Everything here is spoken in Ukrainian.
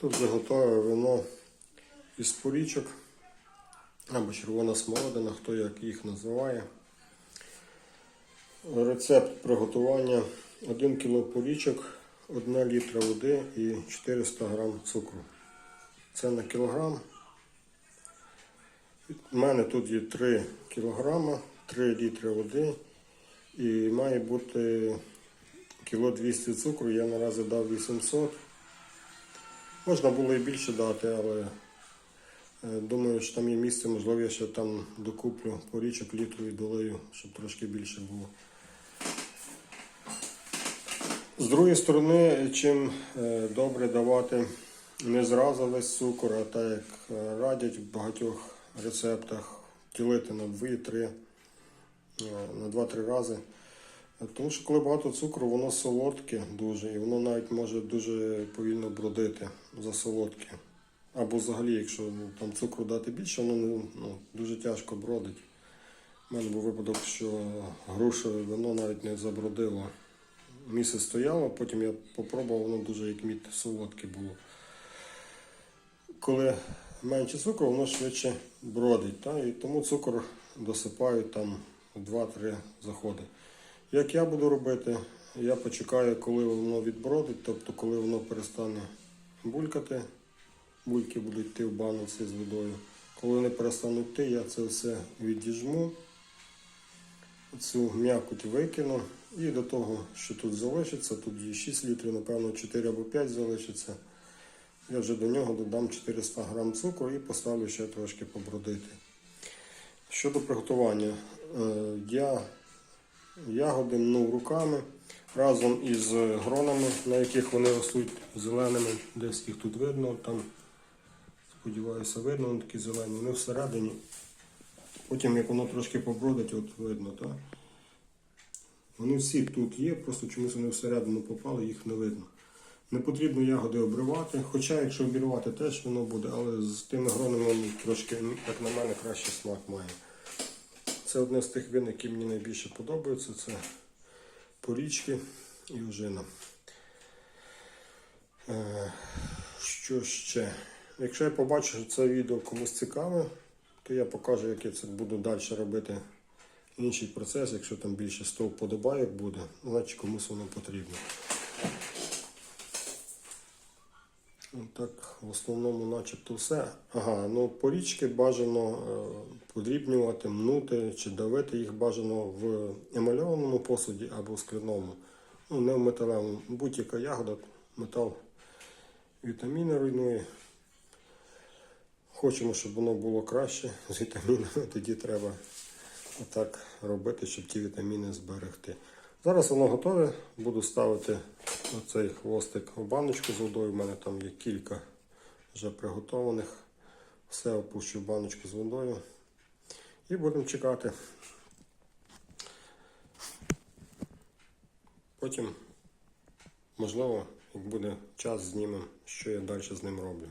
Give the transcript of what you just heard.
Тут вже вино із порічок або червона смородина, хто як їх називає. Рецепт приготування 1 кг порічок, 1 літра води і 400 г цукру. Це на кілограм. У мене тут є 3 кг, 3 літри води і має бути кіло 200 цукру. Я наразі дав 800. Можна було і більше дати, але е, думаю, що там є місце, можливо, я ще там докуплю порічок літру і долею, щоб трошки більше було. З другої сторони, чим е, добре давати не зразу весь цукор, а так як радять в багатьох рецептах, ділити на 2-3, е, на 2-3 рази. Тому що коли багато цукру, воно солодке дуже, і воно навіть може дуже повільно бродити за солодке. Або взагалі, якщо ну, там цукру дати більше, воно ну, дуже тяжко бродить. У мене був випадок, що грушеве вино навіть не забродило. Місяць стояло, потім я попробував, воно дуже як мід солодке було. Коли менше цукру, воно швидше бродить. Та? І тому цукор досипають там 2-3 заходи. Як я буду робити, я почекаю, коли воно відбродить, тобто коли воно перестане булькати, бульки будуть йти в баноці з водою. Коли вони перестануть йти, я це все відіжму, цю м'якоть викину. І до того, що тут залишиться, тут є 6 літрів, напевно, 4 або 5 залишиться. Я вже до нього додам 400 грам цукру і поставлю ще трошки побродити. Щодо приготування, е, я ягоди мнув руками разом із гронами, на яких вони ростуть зеленими, десь їх тут видно, там, сподіваюся, видно, вони такі зелені, вони всередині. Потім, як воно трошки побродить, от видно, так? Вони всі тут є, просто чомусь вони всередину попали, їх не видно. Не потрібно ягоди обривати, хоча якщо обірвати, теж воно буде, але з тими гронами воно трошки, як на мене, кращий смак має. Це одне з тих вин, які мені найбільше подобаються. Це порічки і ожина. Е, Що ще? Якщо я побачу, що це відео комусь цікаве, то я покажу, як я це буду далі робити. Інший процес, якщо там більше 100 вподобайок буде, значить комусь воно потрібно. Так, в основному начебто все. Ага, ну порічки бажано е, подрібнювати, мнути чи давити їх бажано в емальованому посуді або в скляному. Ну, не в металевому. Будь-яка ягода, метал вітаміни руйнує. Хочемо, щоб воно було краще з вітамінами, тоді треба отак робити, щоб ті вітаміни зберегти. Зараз воно готове. Буду ставити оцей хвостик в баночку з водою. У мене там є кілька вже приготованих. Все опущу в баночку з водою. І будемо чекати. Потім, можливо, як буде час, знімемо, що я далі з ним роблю.